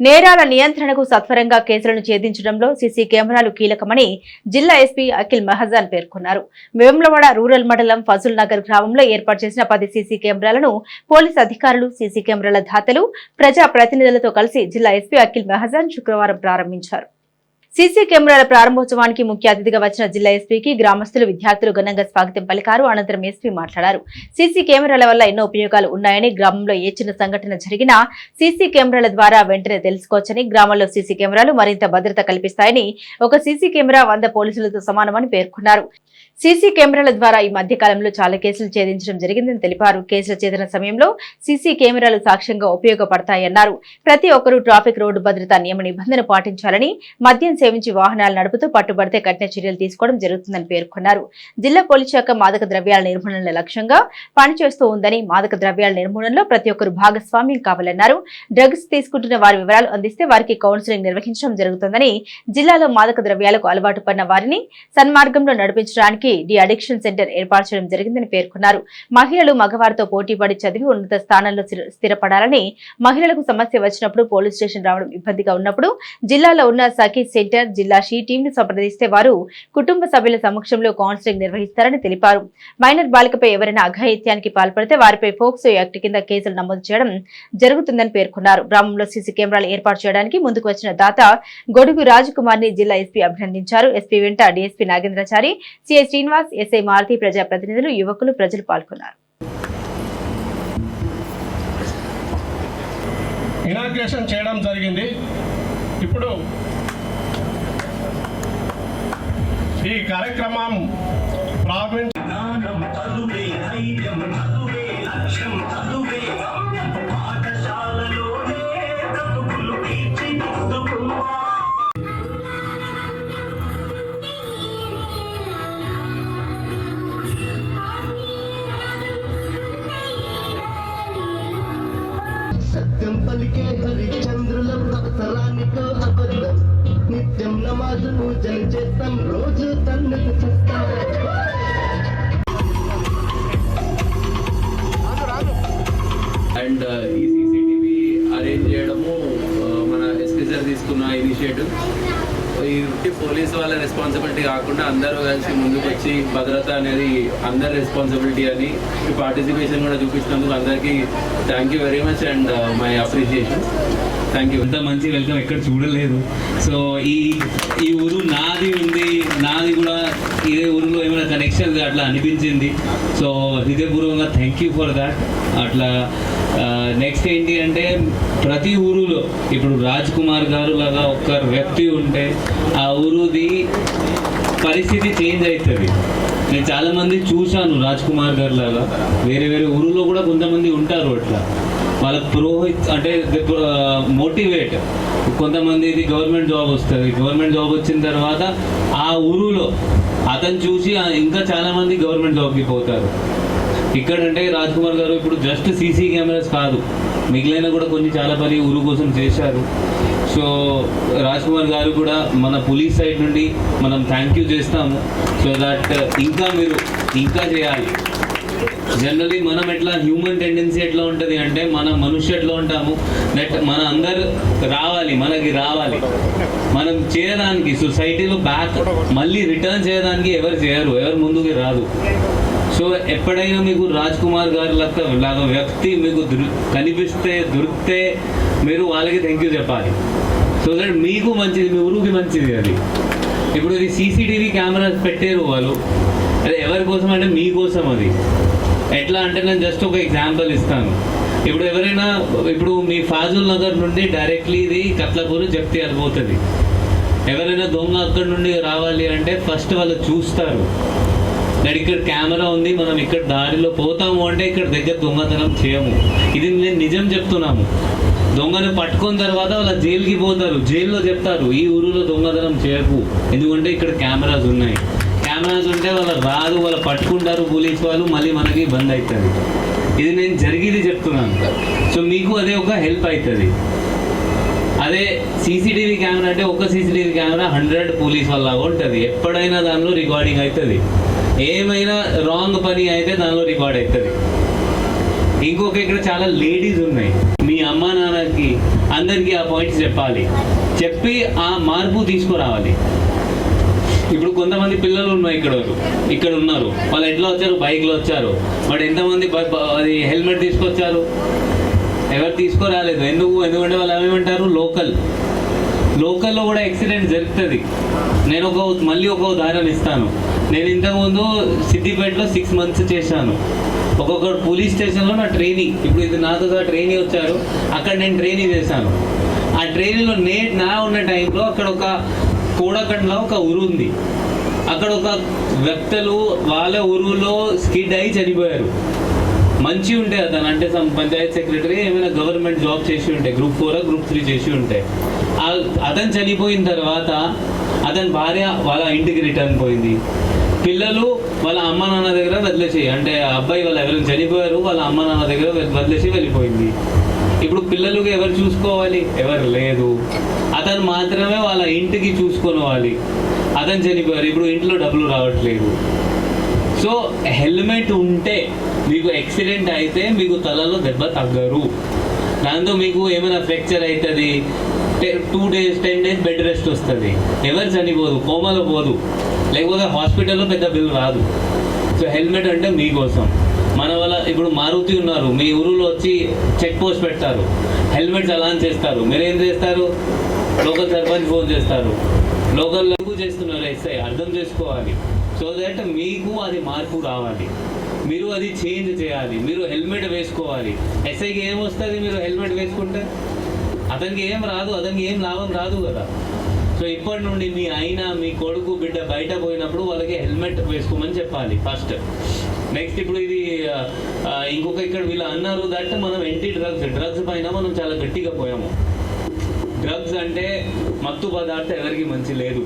నేరాల నియంత్రణకు సత్వరంగా కేసులను ఛేదించడంలో సీసీ కెమెరాలు కీలకమని జిల్లా ఎస్పీ అఖిల్ మహజాన్ పేర్కొన్నారు. వేములవాడ రూరల్ మండలం ఫజుల్ నగర్ గ్రామంలో ఏర్పాటు చేసిన పది సీసీ కెమెరాలను పోలీస్ అధికారులు సీసీ కెమెరాల దాతలు ప్రజా ప్రతినిధులతో కలిసి జిల్లా ఎస్పీ అఖిల్ మహజాన్ శుక్రవారం ప్రారంభించారు. సీసీ కెమెరాల ప్రారంభోత్సవానికి ముఖ్య అతిథిగా వచ్చిన జిల్లా ఎస్పీకి గ్రామస్తులు విద్యార్థులు ఘనంగా స్వాగతం పలికారు. అనంతరం ఎస్పీ మాట్లాడారు. సీసీ కెమెరాల వల్ల ఎన్నో ఉపయోగాలు ఉన్నాయని గ్రామంలో ఏ చిన్న సంఘటన జరిగినా సీసీ కెమెరాల ద్వారా వెంటనే తెలుసుకోవచ్చని గ్రామంలో సీసీ కెమెరాలు మరింత భద్రత కల్పిస్తాయని ఒక సీసీ కెమెరా వంద పోలీసులతో సమానమని పేర్కొన్నారు. సీసీ కెమెరాల ద్వారా ఈ మధ్య కాలంలో చాలా కేసులు ఛేదించడం జరిగిందని తెలిపారు. కేసుల ఛేదన సమయంలో సీసీ కెమెరాలు సాక్ష్యంగా ఉపయోగపడతాయన్నారు. ప్రతి ఒక్కరూ ట్రాఫిక్ రోడ్డు భద్రతా నియమ నిబంధన పాటించాలని మద్యం సేవించి వాహనాలు నడుపుతూ పట్టుబడితే కఠిన చర్యలు తీసుకోవడం జరుగుతుందని పేర్కొన్నారు. జిల్లా పోలీస్ శాఖ మాదక ద్రవ్యాల నిర్మూలన లక్ష్యంగా పనిచేస్తూ ఉందని మాదక ద్రవ్యాల నిర్మూలనలో ప్రతి ఒక్కరు భాగస్వామ్యం కావాలన్నారు. డ్రగ్స్ తీసుకుంటున్న వారి వివరాలు అందిస్తే వారికి కౌన్సిలింగ్ నిర్వహించడం జరుగుతుందని జిల్లాలో మాదక ద్రవ్యాలకు అలవాటు పడిన వారిని సన్మార్గంలో నడిపించడానికి డి అడిక్షన్ సెంటర్ ఏర్పరచడం జరిగిందని పేర్కొన్నారు. మహిళలు మగవారితో పోటీపడి చదివి ఉన్నత స్థానంలో స్థిరపడాలని మహిళలకు సమస్య వచ్చినప్పుడు పోలీస్ స్టేషన్ రావడం ఇబ్బందిగా ఉన్నప్పుడు జిల్లాలో ఉన్న సఖీ సెంటర్ జిల్లా షీ టీంను సంప్రదిస్తే వారు కుటుంబ సభ్యుల సమక్షంలో కౌన్సిలింగ్ నిర్వహిస్తారని తెలిపారు. మైనర్ బాలికపై ఎవరైనా అఘాయిత్యానికి పాల్పడితే వారిపై ఫోక్సో యాక్ట్ కింద కేసులు నమోదు చేయడం జరుగుతుందని పేర్కొన్నారు. గ్రామంలో సీసీ కెమెరాలు ఏర్పాటు చేయడానికి ముందుకు వచ్చిన దాత గొడుగు రాజకుమార్ని జిల్లా ఎస్పీ అభినందించారు. ఎస్పీ వెంట DSP Nagendrachari CI Srinivas SI Maruthi ప్రజాప్రతినిధులు యువకులు ప్రజలు పాల్గొన్నారు. ఇనాగ్రేషన్ చేయడం జరిగింది. ఇప్పుడు ఈ కార్యక్రమం ప్రారంభించ పలికే హరిచంద్రులం అవసరానికో అబద్ధం. నిత్యం నమాజు పూజలు చేస్తాం రోజు తన్నుకు చూస్తాం. అండ్ ఈ సీసీటీవీ అరేంజ్ చేయడము మన ఎస్పీ సార్ తీసుకున్న ఇనిషియేటివ్. ఈ వృత్తి పోలీస్ వాళ్ళ రెస్పాన్సిబిలిటీ కాకుండా అందరూ కలిసి ముందుకు వచ్చి భద్రత అనేది అందరి రెస్పాన్సిబిలిటీ అని ఈ పార్టిసిపేషన్ కూడా చూపించినందుకు అందరికీ thank you very much and my appreciation thank you ఎంత మంచి వెల్కమ్ ఎక్కడ చూడలేదు. సో ఈ ఈ ఊరు నాది ఉంది. నాది కూడా ఇదే ఊరిలో ఏమైనా కనెక్షన్ అట్లా అనిపించింది. సో హృదయపూర్వకంగా థ్యాంక్ యూ ఫర్ దాట్ అట్లా uh, నెక్స్ట్ ఏంటి అంటే ప్రతి ఊరులో ఇప్పుడు రాజ్ కుమార్ గారు లాగా ఒక వ్యక్తి ఉంటే ఆ ఊరుది పరిస్థితి చేంజ్ అవుతుంది నేను చాలామంది చూశాను రాజ్ కుమార్ గారులాగా వేరే వేరే ఊరిలో కూడా కొంతమంది ఉంటారు అట్లా. వాళ్ళ పురోహిత్ అంటే మోటివేట్ కొంతమందిది గవర్నమెంట్ జాబ్ వస్తుంది. గవర్నమెంట్ జాబ్ వచ్చిన తర్వాత ఆ ఊరులో అతను చూసి ఇంకా చాలామంది గవర్నమెంట్ జాబ్కి పోతారు. ఇక్కడ అంటే రాజ్ కుమార్ గారు ఇప్పుడు జస్ట్ సీసీ కెమెరాస్ కాదు. మిగిలిన కూడా కొన్ని చాలా పని ఊరు కోసం చేశారు. సో రాజ్ కుమార్ గారు కూడా మన పోలీస్ సైడ్ నుండి మనం థ్యాంక్ యూ చేస్తాము. సో దట్ uh, ఇంకా మీరు ఇంకా చేయాలి. జనరలీ మనం ఎట్లా హ్యూమన్ టెండెన్సీ ఎట్లా ఉంటుంది అంటే మన మనుష్య ఎట్లా ఉంటాము? దట్ మన అందరు రావాలి మనకి రావాలి. మనం చేయడానికి సొసైటీలో బ్యాక్ మళ్ళీ రిటర్న్ చేయడానికి ఎవరు చేయరు ఎవరు ముందుకు రాదు. సో ఎప్పుడైనా మీకు రాజ్ కుమార్ గారు లాగా వ్యక్తి మీకు దృ కనిపిస్తే దొరికితే మీరు వాళ్ళకి థ్యాంక్ యూ చెప్పాలి. సో దట్ మీకు మంచిది మీ ఊరికి మంచిది అది. ఇప్పుడు ఇది సీసీటీవీ కెమెరాస్ పెట్టారు వాళ్ళు. అదే ఎవరి కోసం అంటే మీకోసం అది. ఎట్లా అంటే నేను జస్ట్ ఒక ఎగ్జాంపుల్ ఇస్తాను. ఇప్పుడు ఎవరైనా ఇప్పుడు మీ ఫాజుల్ నగర్ నుండి డైరెక్ట్లీ ఇది కత్లపూర్ జప్తి పోతుంది. ఎవరైనా దొంగ అక్కడ నుండి రావాలి అంటే ఫస్ట్ వాళ్ళు చూస్తారు. ఇక్కడ ఇక్కడ కెమెరా ఉంది మనం ఇక్కడ దారిలో పోతాము అంటే ఇక్కడ దగ్గర దొంగతనం చేయము. ఇది నేను నిజం చెప్తున్నాము. దొంగను పట్టుకున్న తర్వాత వాళ్ళ జైలుకి పోతారు. జైల్లో చెప్తారు ఈ ఊరిలో దొంగతనం చేయకు. ఎందుకంటే ఇక్కడ కెమెరాస్ ఉన్నాయి. కెమెరాస్ ఉంటే వాళ్ళ రాదు వాళ్ళు పట్టుకుంటారు పోలీస్ వాళ్ళు మళ్ళీ మనకి బంద్ అవుతుంది ఇది నేను జరిగేది చెప్తున్నాను. సో మీకు అదే ఒక హెల్ప్ అవుతుంది అదే సీసీటీవీ కెమెరా అంటే ఒక సీసీటీవీ కెమెరా హండ్రెడ్ పోలీస్ వల్ల ఉంటుంది. ఎప్పుడైనా దానిలో రికార్డింగ్ అవుతుంది ఏమైనా రాంగ్ పని అయితే దానిలో రికార్డ్ అవుతుంది. ఇంకొక ఇక్కడ చాలా లేడీస్ ఉన్నాయి. మీ అమ్మ నాన్నకి అందరికీ ఆ పాయింట్స్ చెప్పాలి. చెప్పి ఆ మార్పు తీసుకురావాలి. ఇప్పుడు కొంతమంది పిల్లలు ఉన్నారు ఇక్కడ ఇక్కడ ఉన్నారు. వాళ్ళు ఎట్లా వచ్చారు? బైక్లో వచ్చారు. బట్ ఎంతమంది అది హెల్మెట్ తీసుకొచ్చారు? ఎవరు తీసుకురాలేదు? ఎందుకు? ఎందుకంటే వాళ్ళు ఏమంటారు లోకల్ లోకల్లో కూడా యాక్సిడెంట్ జరుగుతుంది. నేను ఒక మళ్ళీ ఒక ఉదాహరణ ఇస్తాను. నేను ఇంతకుముందు సిద్దిపేటలో సిక్స్ మంత్స్ చేశాను. ఒక్కొక్క పోలీస్ స్టేషన్లో నా ట్రైనింగ్ ఇప్పుడు ఇది నాతో ట్రైనింగ్ వచ్చారు. అక్కడ నేను ట్రైనింగ్ చేశాను. ఆ ట్రైనింగ్లో నే నా ఉన్న టైంలో అక్కడ ఒక కూడకండ్లో ఒక ఊరు ఉంది. అక్కడ ఒక వ్యక్తులు వాళ్ళ ఊరులో స్కిడ్ అయి చనిపోయారు. మంచి ఉంటే అతను అంటే పంచాయత్ సెక్రటరీ ఏమైనా గవర్నమెంట్ జాబ్ చేసి ఉంటాయి గ్రూప్ ఫోర్ గ్రూప్ త్రీ చేసి ఉంటాయి అతను చనిపోయిన తర్వాత అతని భార్య వాళ్ళ ఇంటికి రిటర్న్ పోయింది. పిల్లలు వాళ్ళ అమ్మ నాన్న దగ్గర వదిలేసి అంటే అబ్బాయి వాళ్ళు ఎవరైనా చనిపోయారు వాళ్ళ అమ్మ నాన్న దగ్గర వదిలేసి వెళ్ళిపోయింది. ఇప్పుడు పిల్లలకు ఎవరు చూసుకోవాలి? ఎవరు లేదు. అతను మాత్రమే వాళ్ళ ఇంటికి చూసుకోవాలి అతను చనిపోయారు. ఇప్పుడు ఇంట్లో డబ్బులు రావట్లేదు. సో హెల్మెట్ ఉంటే మీకు యాక్సిడెంట్ అయితే మీకు తలలో దెబ్బ తగ్గరు. దాంతో మీకు ఏమైనా ఫ్రాక్చర్ అవుతుంది? Two days ten days bed rest వస్తుంది. ఎవరు చనిపోదు కోమలో పోదు. లేకపోతే హాస్పిటల్లో పెద్ద బిల్ రాదు. సో హెల్మెట్ అంటే మీకోసం. మన వల్ల ఇప్పుడు మారుతి ఉన్నారు. మీ ఊరిలో వచ్చి చెక్ పోస్ట్ పెడతారు. హెల్మెట్స్ అలా చేస్తారు. మీరేం చేస్తారు? లోకల్ సర్పంచ్ ఫోన్ చేస్తారు. లోకల్ చేస్తున్నారు? ఎస్ఐ అర్థం చేసుకోవాలి. సో దట్ మీకు అది మార్పు రావాలి. మీరు అది చేంజ్ చేయాలి. మీరు హెల్మెట్ వేసుకోవాలి. ఎస్ఐకి ఏం వస్తుంది మీరు హెల్మెట్ వేసుకుంటే? అతనికి ఏం రాదు అతనికి ఏం లాభం రాదు కదా. సో ఇప్పటి నుండి మీ అయినా మీ కొడుకు బిడ్డ బయట పోయినప్పుడు వాళ్ళకి హెల్మెట్ వేసుకోమని చెప్పాలి ఫస్ట్. నెక్స్ట్ ఇప్పుడు ఇది ఇంకొక ఇక్కడ వీళ్ళు అన్నారు దట్ మనం ఎంటీ డ్రగ్స్ డ్రగ్స్ పైన మనం చాలా గట్టిగా పోయాము. డ్రగ్స్ అంటే మత్తు పదార్థం ఎవరికి మంచి లేదు.